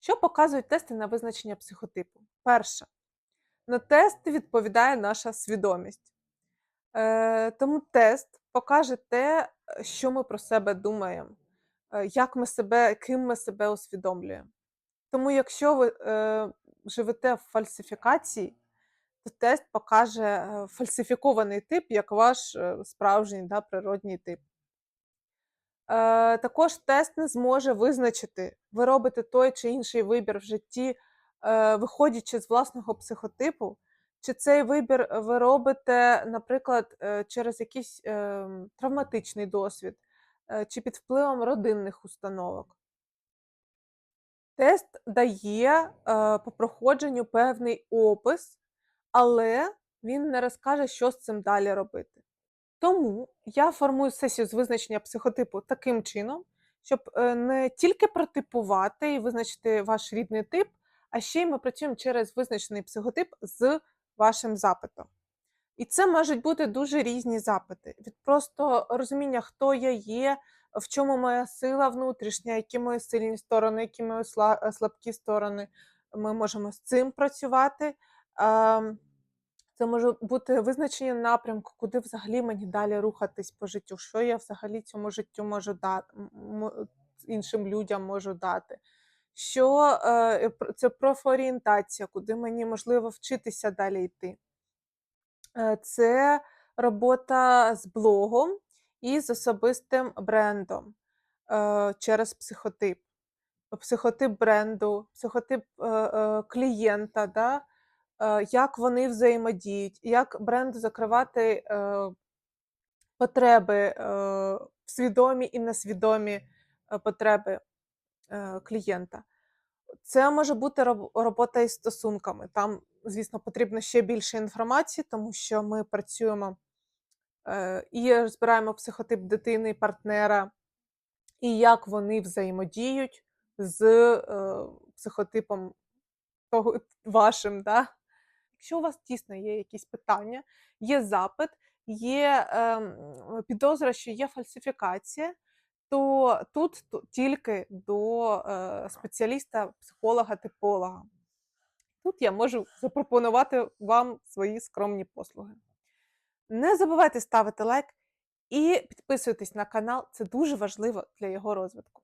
Що показують тести на визначення психотипу? Перше, на тест відповідає наша свідомість. Е, тому тест покаже те, що ми про себе думаємо, е, як ми себе, ким ми себе усвідомлюємо. Тому, якщо ви е, живете в фальсифікації, то тест покаже е, фальсифікований тип як ваш е, справжній да, природній тип. Е, також тест не зможе визначити, ви робите той чи інший вибір в житті, е, виходячи з власного психотипу, чи цей вибір ви робите, наприклад, е, через якийсь ем, травматичний досвід, чи під впливом родинних установок. Тест дає по проходженню певний опис, але він не розкаже, що з цим далі робити. Тому я формую сесію з визначення психотипу таким чином, щоб е, не тільки протипувати і визначити ваш рідний тип, а ще й ми працюємо через визначений психотип з вашим запитом. І це можуть бути дуже різні запити. Від просто розуміння, хто я є, в чому моя сила внутрішня, які мої сильні сторони, які мої е, слабкі сторони. Ми можемо з цим працювати. Це може бути визначення напрямку, куди взагалі мені далі рухатись по життю, що я взагалі цьому життю можу дати, іншим людям можу дати. Що е, це профорієнтація, куди мені можливо вчитися далі йти. Е, Це робота з блогом і з особистим брендом е, через психотип. Психотип бренду, психотип е, е, клієнта, да? Е, як вони взаємодіють, як бренду закривати е, потреби, е, свідомі і несвідомі потреби клієнта. Це може бути робота із стосунками. Там, звісно, потрібно ще більше інформації, тому що ми працюємо і розбираємо психотип дитини, партнера, і як вони взаємодіють з психотипом того вашим. Да? Якщо у вас дійсно є якісь питання, є запит, є ем, підозра, що є фальсифікація, то тут тільки до е, спеціаліста, психолога, типолога. Тут я можу запропонувати вам свої скромні послуги. Не забувайте ставити лайк і підписуйтесь на канал, це дуже важливо для його розвитку.